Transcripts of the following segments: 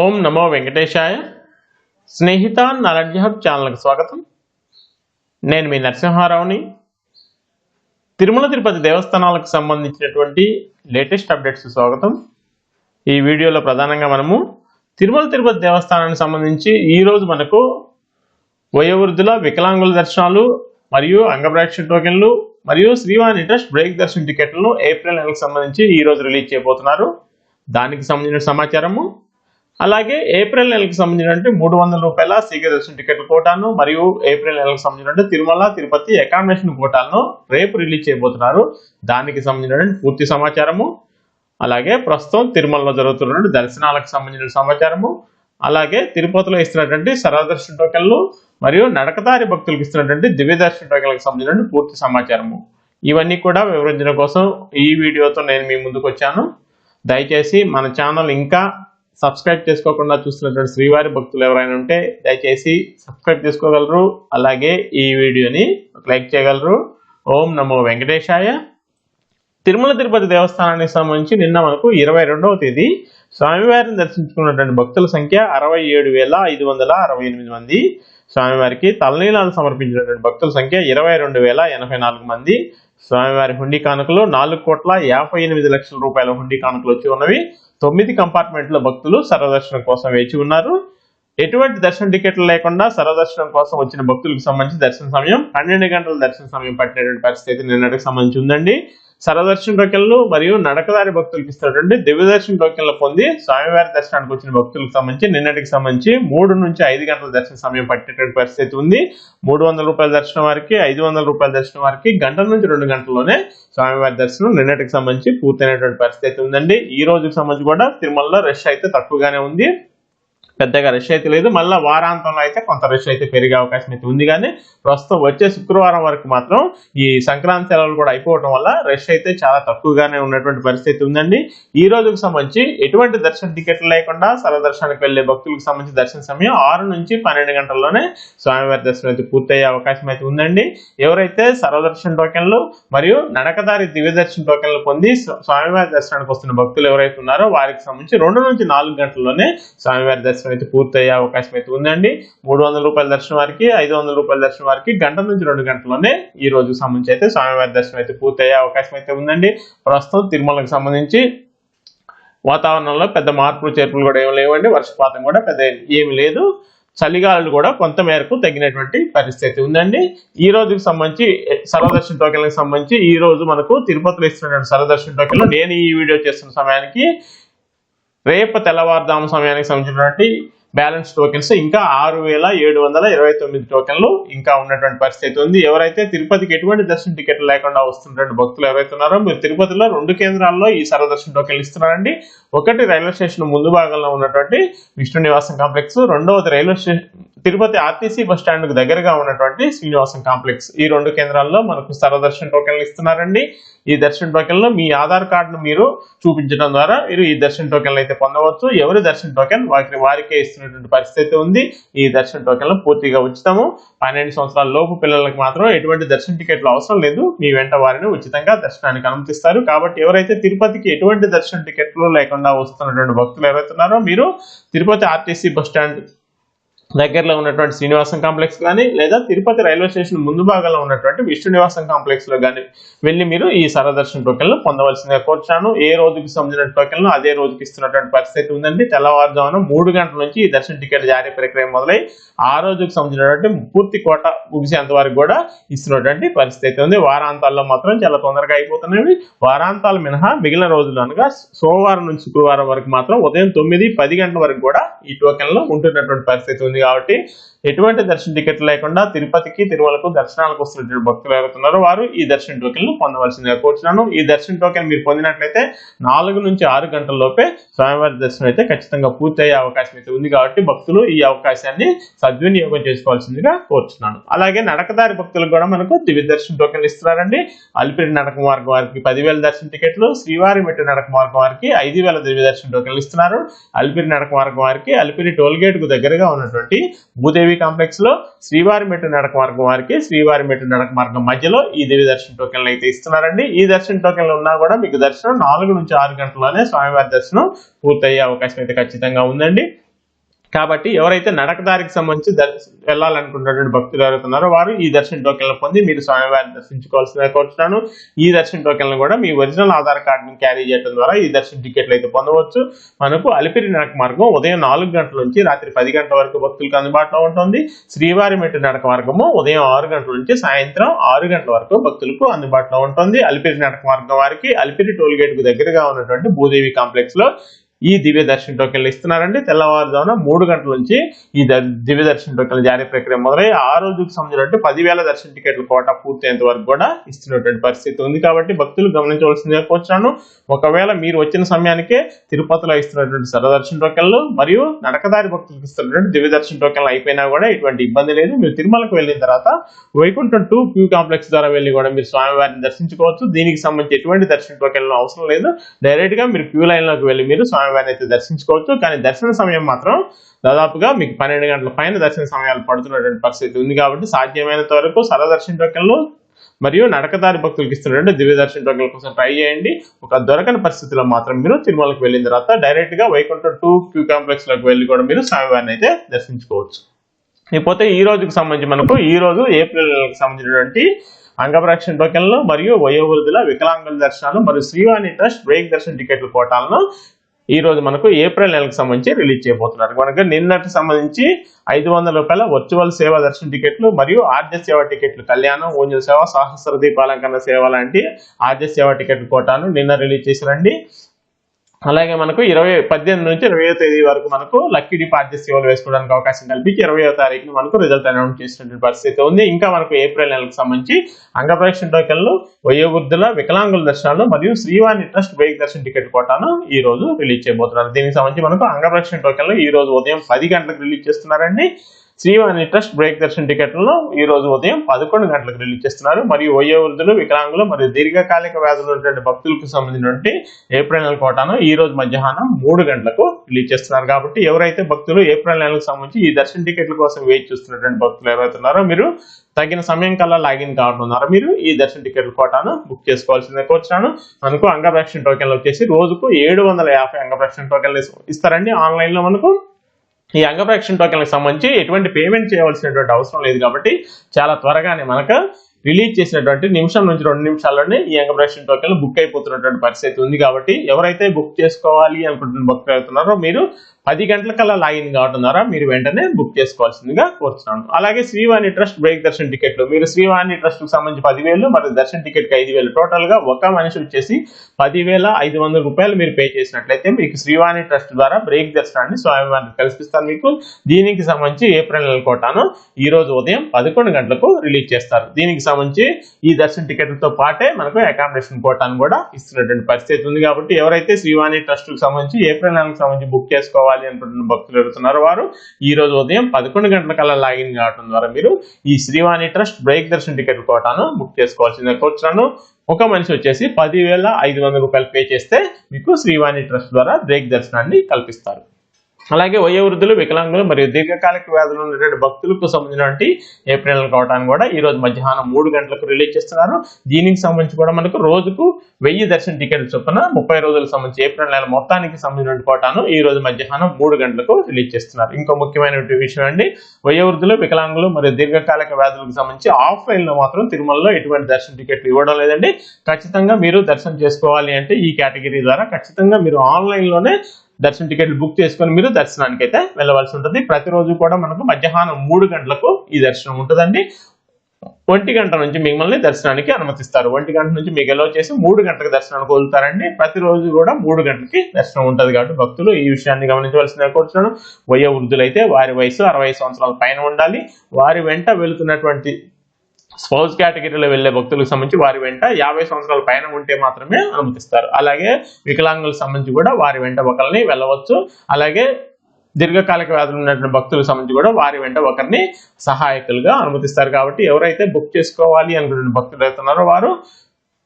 ఓం నమో వెంకటేశాయ. Snehitha knowledge hub ఛానల్కి స్వాగతం. నేను మీ నరసింహారావుని. తిరుమల తిరుపతి దేవస్థానాలకు సంబంధించినటువంటి లేటెస్ట్ అప్డేట్స్ స్వాగతం. ఈ వీడియోలో ప్రధానంగా మనము తిరుమల తిరుపతి దేవస్థానానికి సంబంధించి ఈరోజు మనకు వయోవృద్ధుల వికలాంగుల దర్శనాలు మరియు అంగప్రేక్ష టోకెన్లు మరియు శ్రీవాణి ఇంట్రెస్ట్ బ్రేక్ దర్శన టికెట్లను ఏప్రిల్ నెలకు సంబంధించి ఈరోజు రిలీజ్ చేయబోతున్నారు. దానికి సంబంధించిన సమాచారము అలాగే ఏప్రిల్ నెలకు సంబంధించినటువంటి మూడు వందల రూపాయల శీఘ్ర దర్శన టికెట్ల కోటాను మరియు ఏప్రిల్ నెలకు సంబంధించినటువంటి తిరుమల తిరుపతి అకామిడేషన్ కోటాలను రేపు రిలీజ్ చేయబోతున్నారు. దానికి సంబంధించినటువంటి పూర్తి సమాచారము అలాగే ప్రస్తుతం తిరుమలలో జరుగుతున్నటువంటి దర్శనాలకు సంబంధించిన సమాచారము అలాగే తిరుపతిలో ఇస్తున్నటువంటి సరదర్శన టోకెన్లు మరియు నడకదారి భక్తులకు ఇస్తున్నటువంటి దివ్యదర్శన టోకెన్లకు సంబంధించిన పూర్తి సమాచారము. ఇవన్నీ కూడా వివరించడం కోసం ఈ వీడియోతో నేను మీ ముందుకు వచ్చాను. దయచేసి మన ఛానల్ ఇంకా సబ్స్క్రైబ్ చేసుకోకుండా చూస్తున్నటువంటి శ్రీవారి భక్తులు ఎవరైనా ఉంటే దయచేసి సబ్స్క్రైబ్ చేసుకోగలరు. అలాగే ఈ వీడియోని లైక్ చేయగలరు. ఓం నమో వెంకటేశాయ. తిరుమల తిరుపతి దేవస్థానానికి సంబంధించి నిన్న మనకు ఇరవై రెండవ తేదీ స్వామివారిని దర్శించుకున్నటువంటి భక్తుల సంఖ్య అరవై ఏడు వేల ఐదు వందల అరవై ఎనిమిది మంది. స్వామివారికి తలనీలాలు సమర్పించినటువంటి భక్తుల సంఖ్య ఇరవై రెండు వేల ఎనభై నాలుగు మంది. స్వామివారి హుండీ కానుకలు నాలుగు కోట్ల యాభై ఎనిమిది లక్షల రూపాయల హుండీ కానుకలు వచ్చి ఉన్నవి. తొమ్మిది కంపార్ట్మెంట్లో భక్తులు సర్వదర్శనం కోసం వేచి ఉన్నారు. ఎటువంటి దర్శన టికెట్లు లేకుండా సర్వదర్శనం కోసం వచ్చిన భక్తులకు సంబంధించి దర్శన సమయం పన్నెండు గంటల దర్శన సమయం పట్టినటువంటి పరిస్థితి నిన్నటికి సంబంధించి ఉందండి. సరదర్శన టోకెన్లు మరియు నడకదారి భక్తులకు ఇస్తున్నటువంటి దివ్యదర్శన టోకెన్లు పొంది స్వామివారి దర్శనానికి వచ్చిన భక్తులకు సంబంధించి నిన్నటికి సంబంధించి మూడు నుంచి ఐదు గంటల దర్శన సమయం పట్టేటువంటి పరిస్థితి ఉంది. మూడు వందల రూపాయల దర్శనం వారికి ఐదు వందల రూపాయల దర్శనం వారికి గంట నుంచి రెండు గంటల్లోనే స్వామివారి దర్శనం నిన్నటికి సంబంధించి పూర్తయినటువంటి పరిస్థితి ఉందండి. ఈ రోజుకి సంబంధించి కూడా తిరుమలలో రష్ అయితే తక్కువగానే ఉంది. పెద్దగా రష్ అయితే లేదు. మళ్ళీ వారాంతంలో అయితే కొంత రష్ అయితే పెరిగే అవకాశం అయితే ఉంది. కానీ ప్రస్తుతం వచ్చే శుక్రవారం వరకు మాత్రం ఈ సంక్రాంతి సెలవులు కూడా అయిపోవడం వల్ల రష్ అయితే చాలా తక్కువగానే ఉన్నటువంటి పరిస్థితి ఉందండి. ఈ రోజుకు సంబంధించి ఎటువంటి దర్శన టికెట్లు లేకుండా సర్వదర్శనానికి వెళ్ళే భక్తులకు సంబంధించి దర్శన సమయం ఆరు నుంచి పన్నెండు గంటల్లోనే స్వామివారి దర్శనం అయితే పూర్తయ్యే అవకాశం అయితే ఉందండి. ఎవరైతే సర్వదర్శన టోకెన్లు మరియు నడకదారి దివ్య దర్శన టోకెన్లు పొంది స్వామివారి దర్శనానికి వస్తున్న భక్తులు ఎవరైతే ఉన్నారో వారికి సంబంధించి రెండు నుంచి నాలుగు గంటల్లోనే స్వామివారి దర్శనం అయితే పూర్తయ్యే అవకాశం అయితే ఉందండి. మూడు వందల రూపాయల దర్శనం వారికి ఐదు వందల రూపాయల దర్శనం వారికి గంట నుంచి రెండు గంటల్లోనే ఈ రోజు సంబంధించి అయితే స్వామివారి దర్శనం అయితే పూర్తయ్యే అవకాశం అయితే ఉందండి. ప్రస్తుతం తిరుమలకు సంబంధించి వాతావరణంలో పెద్ద మార్పులు చేర్పులు కూడా ఏమి లేవండి. వర్షపాతం కూడా పెద్ద ఏమి లేదు. చలిగాలు కూడా కొంత మేరకు తగ్గినటువంటి పరిస్థితి ఉందండి. ఈ రోజుకి సంబంధించి సర్వదర్శన టోకెన్లకు సంబంధించి ఈ రోజు మనకు తిరుపతిలో ఇస్తున్నటువంటి సర్వదర్శన టోకెన్లు నేను ఈ వీడియో చేస్తున్న సమయానికి రేపు తెల్లవారుజాము సమయానికి సంబంధించినటువంటి బ్యాలెన్స్ టోకెన్స్ ఇంకా ఆరు వేల ఏడు వందల ఇరవై తొమ్మిది టోకెన్లు ఇంకా ఉన్నటువంటి పరిస్థితి ఉంది. ఎవరైతే తిరుపతికి ఎటువంటి దర్శన టికెట్ లేకుండా వస్తున్నటువంటి భక్తులు ఎవరైతే ఉన్నారో మీరు తిరుపతిలో రెండు కేంద్రాల్లో ఈ సర్వదర్శన టోకెన్లు ఇస్తున్నారండి. ఒకటి రైల్వే స్టేషన్ ముందు భాగంలో ఉన్నటువంటి విష్ణు నివాసం కాంప్లెక్స్ రెండవది railway station Tirupati RTC bus స్టాండ్కు దగ్గరగా ఉన్నటువంటి శ్రీనివాసం కాంప్లెక్స్. ఈ రెండు కేంద్రాల్లో మనకు సర్వదర్శన టోకెన్లు ఇస్తున్నారండి. ఈ దర్శన టోకెన్లు మీ ఆధార్ కార్డును మీరు చూపించడం ద్వారా మీరు ఈ దర్శన టోకెన్లు అయితే పొందవచ్చు. ఎవరి దర్శన టోకెన్ వారికి వారికే ఇస్తున్నటువంటి పరిస్థితి ఉంది. ఈ దర్శన టోకెన్లు పూర్తిగా ఉచితము. పన్నెండు సంవత్సరాల లోపు పిల్లలకు మాత్రం ఎటువంటి దర్శన టికెట్లు అవసరం లేదు. మీ వెంట వారిని ఉచితంగా దర్శనానికి అనుమతిస్తారు. కాబట్టి ఎవరైతే తిరుపతికి ఎటువంటి దర్శన టికెట్లు లేకుండా వస్తున్నటువంటి భక్తులు ఎవరైతే ఉన్నారో మీరు తిరుపతి ఆర్టీసీ బస్ స్టాండ్ దగ్గరలో ఉన్నటువంటి శ్రీనివాసం కాంప్లెక్స్ కానీ లేదా తిరుపతి రైల్వే స్టేషన్ ముందు భాగంలో ఉన్నటువంటి విష్ణు నివాసం కాంప్లెక్స్లో కానీ వెళ్ళి మీరు ఈ సరదర్శన టోకెన్లు పొందవలసిందిగా కోరుచాను ఏ రోజుకి సంబంధించిన టోకెన్లు అదే రోజుకి ఇస్తున్నటువంటి పరిస్థితి ఉందండి. తెల్లవారుజామున మూడు గంటల నుంచి ఈ దర్శన టికెట్ జారీ ప్రక్రియ మొదలై ఆ రోజుకి సంబంధించినటువంటి పూర్తి కోట ముగిసేంత వరకు కూడా ఇస్తున్నటువంటి పరిస్థితి ఉంది. వారాంతాల్లో మాత్రం చాలా తొందరగా అయిపోతున్నాయి వారాంతాలు మినహా మిగిలిన రోజులు అనగా సోమవారం నుంచి శుక్రవారం వరకు మాత్రం ఉదయం తొమ్మిది పది గంటల వరకు కూడా ఈ టోకెన్లు ఉంటున్నటువంటి పరిస్థితి ఉంది. కాబట్టి ఎటువంటి దర్శన టికెట్ లేకుండా తిరుపతికి తిరుమలకు దర్శనాలకు వస్తున్నటువంటి భక్తులు ఎవరుతున్నారో వారు ఈ దర్శన టోకెన్లు పొందవలసిందిగా కోరుచున్నాను. ఈ దర్శన టోకెన్ మీరు పొందినట్లయితే నాలుగు నుంచి ఆరు గంటల లోపే స్వామివారి దర్శనం అయితే ఖచ్చితంగా పూర్తయ్యే అవకాశం అయితే ఉంది కాబట్టి భక్తులు ఈ అవకాశాన్ని సద్వినియోగం చేసుకోవాల్సిందిగా కోరుచున్నాను. అలాగే నడకదారి భక్తులకు కూడా మనకు దివ్య దర్శన టోకెన్లు ఇస్తున్నారండి. అలిపిరి నడక మార్గం వారికి పదివేల దర్శన టికెట్లు శ్రీవారి మెట్టు నడక మార్గం వారికి ఐదు వేల దివ్య దర్శన టోకెన్లు ఇస్తున్నారు. అలిపిరి నడక మార్గం వారికి అలిపిరి టోల్ గేట్కు దగ్గరగా ఉన్నటువంటి భూదేవి కాంప్లెక్స్లో శ్రీవారి మెట్టు నడక మార్గం వారికి శ్రీవారి మెట్టు నడక మార్గం మధ్యలో ఈ దేవి దర్శన టోకెన్లు అయితే ఇస్తున్నారండి. ఈ దర్శన టోకెన్లు ఉన్నా కూడా మీకు దర్శనం నాలుగు నుంచి ఆరు గంటల్లోనే స్వామివారి దర్శనం పూర్తయ్యే అవకాశం అయితే ఖచ్చితంగా ఉందండి. కాబట్టి ఎవరైతే నడకదారికి సంబంధించి దర్శ- వెళ్ళాలనుకుంటున్నటువంటి భక్తులు ఎవరైతున్నారో వారు ఈ దర్శన టోకెన్లు పొంది మీరు స్వామివారిని దర్శించుకోవాల్సిందిగా కోరుతున్నాను ఈ దర్శన టోకెన్లు కూడా మీ ఒరిజినల్ ఆధార్ కార్డును క్యారీ చేయడం ద్వారా ఈ దర్శన టికెట్లు అయితే పొందవచ్చు. మనకు అలిపిరి నడక మార్గం ఉదయం నాలుగు గంటల నుంచి రాత్రి పది గంటల వరకు భక్తులకు అందుబాటులో ఉంటుంది. శ్రీవారి మెట్టు నడక మార్గము ఉదయం ఆరు గంటల నుంచి సాయంత్రం ఆరు గంటల వరకు భక్తులకు అందుబాటులో ఉంటుంది. అలిపిరి నడక మార్గం వారికి అలిపిరి టోల్ గేట్కు దగ్గరగా ఉన్నటువంటి భూదేవి కాంప్లెక్స్లో ఈ దివ్య దర్శన టోకెన్లు ఇస్తున్నారండి. తెల్లవారుజామున మూడు గంటల నుంచి ఈ ద- దివ్య దర్శన టోకెన్ల జారీ ప్రక్రియ మొదలై ఆ రోజుకు సంబంధించినట్టు పదివేల దర్శన టికెట్ల కోట పూర్తయ్యేంత వరకు కూడా ఇస్తున్నటువంటి పరిస్థితి ఉంది. కాబట్టి భక్తులు గమనించవలసిందిగా కోరుచున్నాను. ఒకవేళ మీరు వచ్చిన సమయానికే తిరుపతిలో ఇస్తున్నటువంటి సరదర్శన టోకెన్లు మరియు నడకదారి భక్తులకు ఇస్తున్నటువంటి దివ్య దర్శన టోకెన్లు అయిపోయినా కూడా ఎటువంటి ఇబ్బంది లేదు. మీరు తిరుమలకు వెళ్ళిన తర్వాత వైకుంఠం టూ క్యూ కాంప్లెక్స్ ద్వారా వెళ్ళి కూడా మీరు స్వామివారిని దర్శించుకోవచ్చు. దీనికి సంబంధించి ఎటువంటి దర్శన టోకెన్లు అవసరం లేదు. డైరెక్ట్గా మీరు క్యూ లైన్లోకి వెళ్ళి మీరు స్వామి స్వామివారిని అయితే దర్శించుకోవచ్చు. కానీ దర్శన సమయం మాత్రం దాదాపుగా మీకు పన్నెండు గంటల పైన దర్శన సమయాలు పడుతున్నటువంటి పరిస్థితి ఉంది కాబట్టి సాధ్యమైనంత వరకు సరదర్శన టోకెన్లు మరియు నడకదారి భక్తులకు ఇస్తున్నటువంటి దివ్య దర్శన టోకెన్ల కోసం ట్రై చేయండి. ఒక దొరకని పరిస్థితిలో మాత్రం మీరు తిరుమలకు వెళ్ళిన తర్వాత డైరెక్ట్గా టూ క్యూ కాంప్లెక్స్లోకి వెళ్ళి కూడా మీరు స్వామివారిని అయితే దర్శించుకోవచ్చు. ఇకపోతే ఈ రోజుకి సంబంధించి మనకు ఈ రోజు ఏప్రిల్ నెలకు సంబంధించినటువంటి అంగప్రక్షణ టోకెన్లు మరియు వయోవృద్ధుల వికలాంగుల దర్శనాలు మరియు శ్రీవాణి ట్రస్ట్ బ్రేక్ దర్శన టికెట్ల కోటాలను ఈ రోజు మనకు ఏప్రిల్ నెలకు సంబంధించి రిలీజ్ చేయబోతున్నారు. కనుక నిన్నటి సంబంధించి ఐదు వందల రూపాయల వర్చువల్ సేవ దర్శన టికెట్లు మరియు ఆర్జ సేవ టికెట్లు కళ్యాణం ఊంజల్ సేవ సహస్ర దీపాలంకరణ సేవ లాంటి ఆర్జ సేవ టికెట్లు కోటాను నిన్న రిలీజ్ చేశారండి. అలాగే మనకు ఇరవై పద్దెనిమిది నుంచి ఇరవై తేదీ వరకు మనకు లక్కీ డిపార్చర్ సేవలు వేసుకోవడానికి అవకాశం కల్పించి ఇరవయో తారీఖున మనకు రిజల్ట్ అనౌన్స్ చేసినటువంటి పరిస్థితి ఉంది. ఇంకా మనకు ఏప్రిల్ నెలకు సంబంధించి అంగప్రవేశం టోకెన్లు వయోవృద్ధుల వికలాంగుల దర్శనాలు మరియు Srivani trust break darshan ticket కోటాను ఈ రోజు రిలీజ్ చేయబోతున్నారు. దీనికి సంబంధించి మనకు అంగప్రవేశం టోకెన్లు ఈ రోజు ఉదయం పది గంటలకు రిలీజ్ చేస్తున్నారండి. శ్రీవాణి ట్రస్ట్ బ్రేక్ దర్శన్ టికెట్లను ఈ రోజు ఉదయం పదకొండు గంటలకు రిలీజ్ చేస్తున్నారు. మరియు వయోవృద్ధులు వికలాంగులు మరియు దీర్ఘకాలిక వ్యాధులు ఉన్నటువంటి భక్తులకు సంబంధించినటువంటి ఏప్రిల్ నెల కోటాను ఈ రోజు మధ్యాహ్నం మూడు గంటలకు రిలీజ్ చేస్తున్నారు. కాబట్టి ఎవరైతే భక్తులు ఏప్రిల్ నెలకు సంబంధించి ఈ దర్శన టికెట్ల కోసం వెయిట్ చూస్తున్నటువంటి భక్తులు ఎవరైతే ఉన్నారో మీరు తగిన సమయం కల్లా లాగిన్ కావడం మీరు ఈ దర్శన టికెట్ల కోటాను బుక్ చేసుకోవాల్సిందే కోరుచున్నాను. మనకు అంగప్రక్షణ టోకెన్లు వచ్చేసి రోజుకు ఏడు వందల యాభై అంగప్రక్షణ టోకెన్లు ఇస్తారండి. ఆన్లైన్లో మనకు ఈ అంగప్రక్షణ టోకెన్లకు సంబంధించి ఎటువంటి పేమెంట్ చేయవలసినటువంటి అవసరం లేదు కాబట్టి చాలా త్వరగానే మనకు రిలీజ్ చేసినటువంటి నిమిషం నుంచి రెండు నిమిషాల్లోనే ఈ అంగప్రక్షణ టోకెన్లు బుక్ అయిపోతున్నటువంటి పరిస్థితి ఉంది కాబట్టి ఎవరైతే బుక్ చేసుకోవాలి అనుకుంటున్న భక్తులు అవుతున్నారో మీరు పది గంటలకల్లా లాగిన్ కావడం ద్వారా మీరు వెంటనే బుక్ చేసుకోవాల్సిందిగా కోరుతున్నాను. అలాగే శ్రీవాణి ట్రస్ట్ బ్రేక్ దర్శన్ టికెట్లు మీరు శ్రీవాణి ట్రస్ట్కు సంబంధించి పదివేలు మరియు దర్శన్ టికెట్కి ఐదు వేలు టోటల్గా ఒక మనిషి వచ్చేసి పదివేల ఐదు వందల రూపాయలు మీరు పే చేసినట్లయితే మీకు శ్రీవాణి ట్రస్ట్ ద్వారా బ్రేక్ దర్శనాన్ని స్వామివారిని కల్పిస్తారు మీకు. దీనికి సంబంధించి ఏప్రిల్ నెల కోటాను ఈ రోజు ఉదయం పదకొండు గంటలకు రిలీజ్ చేస్తారు. దీనికి సంబంధించి ఈ దర్శన్ టికెట్లతో పాటే మనకు అకామిడేషన్ కోటాను కూడా ఇస్తున్నటువంటి పరిస్థితి ఉంది కాబట్టి ఎవరైతే శ్రీవాణి ట్రస్ట్కు సంబంధించి ఏప్రిల్ నెలకు సంబంధించి బుక్ చేసుకోవాలి అనుకుంటున్న భక్తులు అడుగుతున్నారు వారు. ఈ రోజు ఉదయం పదకొండు గంటల కల్లా లాగిన్ కావడం ద్వారా మీరు ఈ శ్రీవాణి ట్రస్ట్ బ్రేక్ దర్శన టికెట్ కోటాను బుక్ చేసుకోవాల్సిందే కోరుచున్నాను. ఒక మనిషి వచ్చేసి పదివేల ఐదు వందల రూపాయలు పే చేస్తే మీకు శ్రీవాణి ట్రస్ట్ ద్వారా బ్రేక్ దర్శనాన్ని కల్పిస్తారు. అలాగే వయోవృద్ధులు వికలాంగులు మరియు దీర్ఘకాలిక వ్యాధులు ఉన్నటువంటి భక్తులకు సంబంధించినటువంటి ఏప్రిల్ కావటాన్ని కూడా ఈ రోజు మధ్యాహ్నం మూడు గంటలకు రిలీజ్ చేస్తున్నారు. దీనికి సంబంధించి కూడా మనకు రోజుకు వెయ్యి దర్శన టికెట్ చొప్పున ముప్పై రోజులకు సంబంధించి ఏప్రిల్ నెల మొత్తానికి సంబంధించిన కోటాను ఈ రోజు మధ్యాహ్నం మూడు గంటలకు రిలీజ్ చేస్తున్నారు. ఇంకో ముఖ్యమైన విషయం అండి వయోవృద్ధులు వికలాంగులు మరియు దీర్ఘకాలిక వ్యాధులకు సంబంధించి ఆఫ్లైన్లో మాత్రం తిరుమలలో ఎటువంటి దర్శన టికెట్లు ఇవ్వడం లేదండి. ఖచ్చితంగా మీరు దర్శనం చేసుకోవాలి అంటే ఈ కేటగిరీ ద్వారా ఖచ్చితంగా మీరు ఆన్లైన్లోనే దర్శన టికెట్లు బుక్ చేసుకొని మీరు దర్శనానికి అయితే వెళ్ళవలసి ఉంటుంది. ప్రతిరోజు కూడా మనకు మధ్యాహ్నం మూడు గంటలకు ఈ దర్శనం ఉంటుందండి. ఒంటి గంట నుంచి మిమ్మల్ని దర్శనానికి అనుమతిస్తారు. ఒంటి గంట నుంచి మీకు ఎలా చేసి మూడు గంటలకు దర్శనానికి వదులుతారండి. ప్రతిరోజు కూడా మూడు గంటలకి దర్శనం ఉంటుంది కాబట్టి భక్తులు ఈ విషయాన్ని గమనించవలసిన కోరుతున్నాను వయో వృద్ధులైతే వారి వయసు అరవై సంవత్సరాల పైన ఉండాలి. వారి వెంట వెళుతున్నటువంటి స్పౌజ్ కేటగిరీలో వెళ్ళే భక్తులకు సంబంధించి వారి వెంట యాభై సంవత్సరాల పైన ఉంటే మాత్రమే అనుమతిస్తారు. అలాగే వికలాంగులకు సంబంధించి కూడా వారి వెంట ఒకరిని వెళ్ళవచ్చు. అలాగే దీర్ఘకాలిక వ్యాధులు ఉన్నటువంటి భక్తులకు సంబంధించి కూడా వారి వెంట ఒకరిని సహాయకులుగా అనుమతిస్తారు. కాబట్టి ఎవరైతే బుక్ చేసుకోవాలి అనుకున్న భక్తులు అవుతున్నారో వారు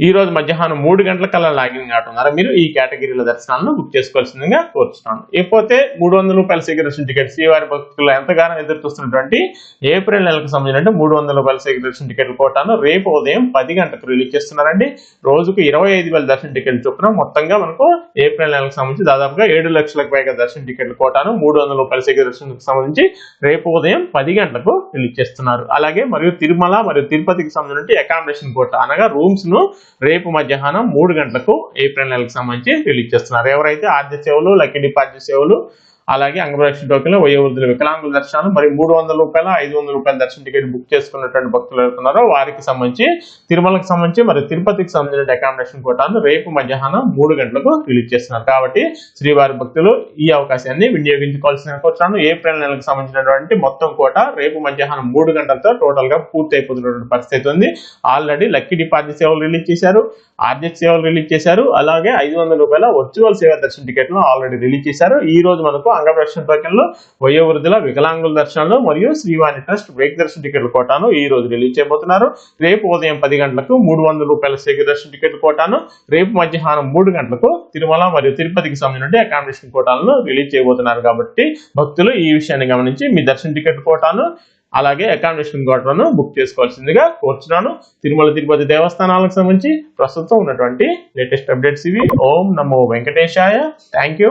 ఈ రోజు మధ్యాహ్నం మూడు గంటల కల్లా లాగిన్ కావటున్నారా మీరు ఈ కేటగిరీల దర్శనాలను బుక్ చేసుకోవాల్సిందిగా కోరుతున్నాను ఇకపోతే మూడు వందల రూపాయల సెక్యూరిటీ టికెట్ శ్రీవారి భక్తులు ఎంతగానో ఎదురు చూస్తున్నటువంటి ఏప్రిల్ నెలకు సంబంధించిన మూడు వందల రూపాయల సెక్యూరిటీ టికెట్లు కోటాను రేపు ఉదయం పది గంటలకు రిలీజ్ చేస్తున్నారండి. రోజుకు ఇరవై ఐదు వేల దర్శన టికెట్లు చొప్పున మొత్తంగా మనకు ఏప్రిల్ నెలకు సంబంధించి దాదాపుగా ఏడు లక్షలకు పైగా దర్శన టికెట్ల కోటాను మూడు వందల రూపాయల సెక్యూరిటీ సంబంధించి రేపు ఉదయం పది గంటలకు రిలీజ్ చేస్తున్నారు. అలాగే మరియు తిరుమల మరియు తిరుపతికి సంబంధించి అకామిడేషన్ కోట అనగా రూమ్స్ను రేపు మధ్యాహ్నం మూడు గంటలకు ఏప్రిల్ నెలకు సంబంధించి రిలీజ్ చేస్తున్నారు. ఎవరైతే ఆద్య సేవలు లక్కీ డిపాజిట్ సేవలు అలాగే అంగప్రదక్షిణ టోకెన్లు వయోవృద్ధుల వికలాంగుల దర్శనాలు మరి మూడు వందల రూపాయల ఐదు వందల రూపాయల దర్శన టికెట్ బుక్ చేసుకున్నటువంటి భక్తులు ఎవరున్నారో వారికి సంబంధించి తిరుమలకు సంబంధించి మరి తిరుపతికి సంబంధించిన అకామిడేషన్ కోటాను రేపు మధ్యాహ్నం మూడు గంటలకు రిలీజ్ చేస్తున్నారు. కాబట్టి శ్రీవారి భక్తులు ఈ అవకాశాన్ని వినియోగించుకోవాల్సిన కోరుతున్నాను ఏప్రిల్ నెలకు సంబంధించినటువంటి మొత్తం కోట రేపు మధ్యాహ్నం మూడు గంటలతో టోటల్గా పూర్తి అయిపోతున్నటువంటి పరిస్థితి ఉంది. ఆల్రెడీ లక్కీ డిపాజిట్ సేవలు రిలీజ్ చేశారు. ఆర్జెక్ సేవలు రిలీజ్ చేశారు. అలాగే ఐదు వందల రూపాయల వర్చువల్ సేవ దర్శన టికెట్లు ఆల్రెడీ రిలీజ్ చేశారు. ఈ రోజు మనకు అంగప్రదర్శన టోకెన్లు వయోవృద్ధుల వికలాంగుల దర్శనాలు మరియు శ్రీవాణి ట్రస్ట్ బ్రేక్ దర్శన టికెట్ల కోటాను ఈ రోజు రిలీజ్ చేయబోతున్నారు. రేపు ఉదయం పది గంటలకు మూడు వందల రూపాయల సేవ దర్శన టికెట్ కోటాను. రేపు మధ్యాహ్నం మూడు గంటలకు తిరుమల మరియు తిరుపతికి సంబంధించిన అకామిడేషన్ కోటాలను రిలీజ్ చేయబోతున్నారు కాబట్టి భక్తులు ఈ విషయాన్ని గమనించి మీ దర్శన టికెట్ కోటాను. అలాగే అకామిడేషన్ కోటాను బుక్ చేసుకోవాల్సిందిగా కోరుచున్నాను. తిరుమల తిరుపతి దేవస్థానాలకు సంబంధించి ప్రస్తుతం ఉన్నటువంటి లేటెస్ట్ అప్డేట్స్ ఇవి. ఓం నమో వెంకటేశాయ. Thank you.